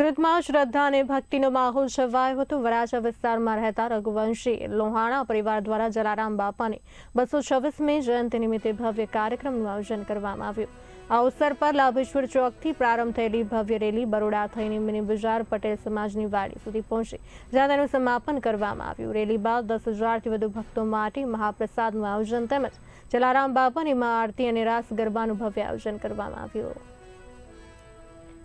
સુરતમાં શ્રદ્ધા અને ભક્તિનો માહોલ છવાયો હતો. વરાછા વિસ્તારમાં રહેતા રઘુવંશી લોહાણા પરિવાર દ્વારા જલારામ બાપાની બસો છવ્વીસમી જયંતિ નિમિત્તે ભવ્ય કાર્યક્રમનું આયોજન કરવામાં આવ્યું. આ અવસર પર લાભેશ્વર ચોકથી પ્રારંભ થયેલી ભવ્ય રેલી બરોડા થઈને મિની બજાર પટેલ સમાજની વાડી સુધી પહોંચી, જ્યાં તેનું સમાપન કરવામાં આવ્યું. રેલી બાદ દસ હજારથી વધુ ભક્તો માટે મહાપ્રસાદનું આયોજન તેમજ જલારામ બાપાની મહા આરતી અને રાસ ગરબાનું ભવ્ય આયોજન કરવામાં આવ્યું.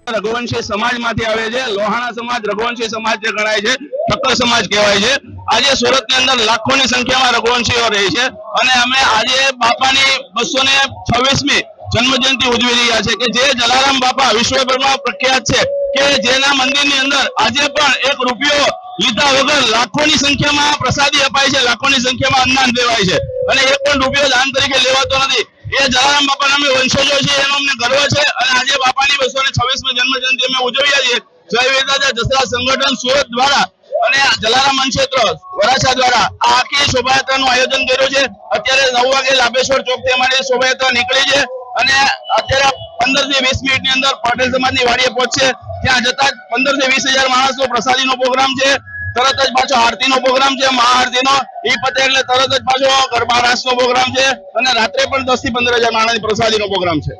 રઘુવંશી સમાજમાંથી આવે છે. લોહાણા સમાજ, રઘુવંશી સમાજ જે ગણાય છે, ઠક્કર સમાજ કહેવાય છે. આજે સુરતની અંદર લાખોની સંખ્યામાં રઘુવંશીઓ રહે છે. અને અમે આજે બાપાની બસો ને છવ્વીસમી જન્મજયંતિ ઉજવી રહ્યા છે કે જે જલારામ બાપા વિશ્વભરમાં પ્રખ્યાત છે કે જેના મંદિરની અંદર આજે પણ એક રૂપિયો લીધા વગર લાખોની સંખ્યામાં પ્રસાદી અપાય છે. લાખોની સંખ્યામાં અન્નદાન દેવાય છે. અને એક પણ રૂપિયો દાન તરીકે લેવાતો નથી. એ જલારામ બાપાના અમે વંશજો છે એનો અમને ગર્વ છે. અને આજે બાપાની બસો ને છવ્વીસમી જન્મ જયંતિ અમે ઉજવીએ છીએ. જય વેદાદા દસરા સંગઠન સુરત દ્વારા અને જલારામ ક્ષેત્ર વરાછા દ્વારા આ આખી શોભાયાત્રાનું આયોજન કર્યું છે. અત્યારે નવ વાગે લાભેશ્વર ચોકથી અમારી શોભાયાત્રા નીકળી છે. અને અત્યારે પંદરથી વીસ મિનિટની અંદર પટેલ સમાજની વાડીએ પહોંચશે. ત્યાં જતા પંદરથી વીસ હજાર માણસો પ્રસાદી નો પ્રોગ્રામ છે. તરત જ પાછો આરતીનો પ્રોગ્રામ છે, મહાઆરતીનો. એ પતે એટલે તરત જ પાછો ગરબા રાસનો પ્રોગ્રામ છે અને રાત્રે પણ દસથી પંદર હજાર માણસ પ્રસાદી નો પ્રોગ્રામ છે.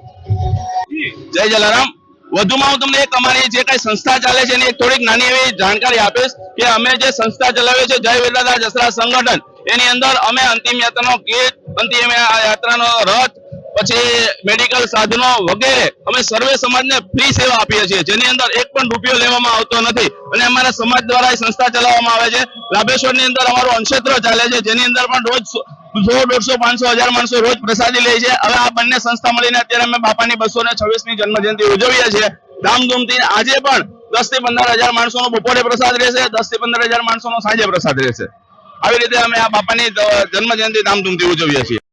જય જલારામ. વધુમાં હું તમને એક અમારી જે કઈ સંસ્થા ચાલે છે એની થોડીક નાની એવી જાણકારી આપીશ કે અમે જે સંસ્થા ચલાવીએ છીએ જય વેદાદા જસરા સંગઠન, એની અંદર અમે અંતિમ યાત્રાનો કીટ અંતિમ યાત્રાનો રથ પછી મેડિકલ સાધનો વગેરે અમે સર્વે સમાજને ફ્રી સેવા આપીએ છીએ. જેની અંદર એક પણ રૂપિયો લેવામાં આવતો નથી. અને અમારા સમાજ દ્વારા એ સંસ્થા ચલાવવામાં આવે છે. લાભેશ્વરની અંદર અમારું અંશેત્ર ચાલે છે. જેની અંદર પણ રોજ સો દોઢસો, પાંચસો હજાર માણસો રોજ પ્રસાદી લે છે. હવે આ બંને સંસ્થા મળીને અત્યારે અમે બાપાની બસો ને છવ્વીસમી જન્મ જયંતિ ઉજવીએ છીએ. ધામધૂમથી આજે પણ દસથી પંદર હજાર માણસોનો બપોરે પ્રસાદ રહેશે. દસથી પંદર હજાર માણસોનો સાંજે પ્રસાદ રહેશે. આવી રીતે અમે આ બાપાની જન્મજયંતિ ધામધૂમથી ઉજવીએ છીએ.